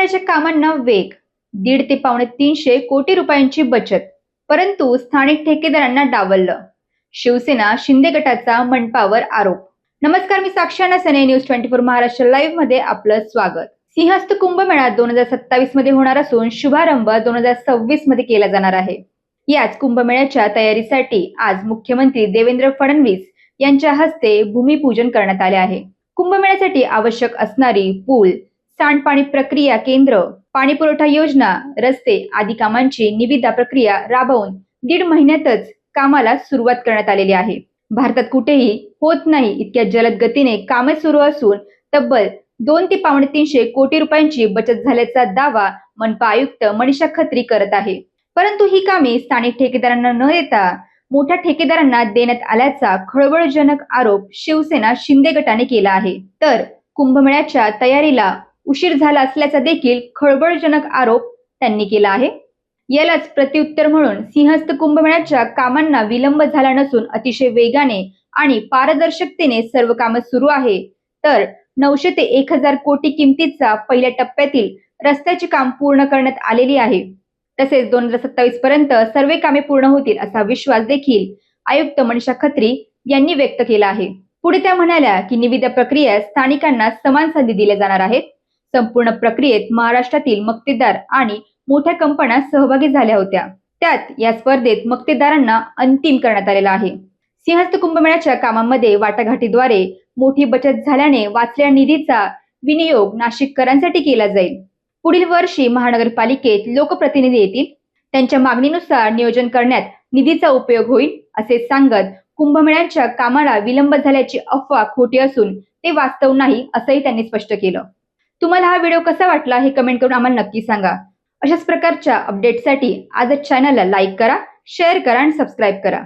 कुंभमेळ्याच्या कामांना वेग. दीड ते पावणे तीनशे कोटी रुपयांची बचत. परंतु स्थानिक ठेकेदारांना डावललं. शिवसेना शिंदे गटाचा मनपावर आरोप. नमस्कार मी साक्षाना सने न्यूज ट्वेंटी फोर महाराष्ट्र लाईव्हमध्ये आपलं स्वागत. सिंहस्थ कुंभमेळा दोन हजार सत्तावीसमध्ये होणार असून शुभारंभ दोन हजार सव्वीसमध्ये केला जाणार आहे. याच कुंभमेळ्याच्या तयारीसाठी आज मुख्यमंत्री देवेंद्र फडणवीस यांच्या हस्ते भूमिपूजन करण्यात आले आहे. कुंभमेळ्यासाठी आवश्यक असणारी पूल सांडपाणी प्रक्रिया केंद्र पाणी पुरवठा योजना रस्ते आदी कामांची निविदा प्रक्रिया राबवून दीड महिन्यातच कामाला सुरुवात करण्यात आलेली आहे. भारतात कुठेही होत नाही इतक्या जलद गतीने कामे सुरू असून तब्बल दोन ते पावणे तीनशे कोटी रुपयांची बचत झाल्याचा दावा मनपा आयुक्त मनीषा खत्री करत आहे. परंतु ही कामे स्थानिक ठेकेदारांना न देता मोठ्या ठेकेदारांना देण्यात आल्याचा खळबळजनक आरोप शिवसेना शिंदे गटाने केला आहे. तर कुंभमेळ्याच्या तयारीला उशीर झाला असल्याचा देखील खळबळजनक आरोप त्यांनी केला आहे. यालाच प्रत्युत्तर म्हणून सिंहस्थ कुंभमेळ्याच्या कामांना विलंब झाला नसून अतिशय वेगाने आणि पारदर्शकतेने सर्व कामं सुरू आहे. तर नऊशे ते एक हजार कोटी किमतीचा पहिल्या टप्प्यातील रस्त्याचे काम पूर्ण करण्यात आलेली आहे. तसेच दोन हजार सत्तावीस पर्यंत सर्व कामे पूर्ण होतील असा विश्वास देखील आयुक्त मनीषा खत्री यांनी व्यक्त केला आहे. पुढे त्या म्हणाल्या की निविदा प्रक्रिया स्थानिकांना समान संधी दिल्या जाणार आहेत. संपूर्ण प्रक्रियेत महाराष्ट्रातील मक्तेदार आणि मोठ्या कंपन्या सहभागी झाल्या होत्या. त्यात या स्पर्धेत मक्तेदारांना अंतिम करण्यात आलेला आहे. सिंहस्थ कुंभमेळ्याच्या कामामध्ये वाटाघाटीद्वारे मोठी बचत झाल्याने वाचलेल्या निधीचा विनियोग नाशिककरांसाठी केला जाईल. पुढील वर्षी महानगरपालिकेत लोकप्रतिनिधी येतील. त्यांच्या मागणीनुसार नियोजन करण्यात निधीचा उपयोग होईल असे सांगत कुंभमेळ्याच्या कामाला विलंब झाल्याची अफवा खोटी असून ते वास्तव नाही असंही त्यांनी स्पष्ट केलं. तुम्हाला हा व्हिडिओ कसा वाटला हे कमेंट करून आम्हाला नक्की सांगा. अशाच प्रकारच्या अपडेटसाठी आजच चॅनलला लाईक करा शेअर करा आणि सबस्क्राईब करा.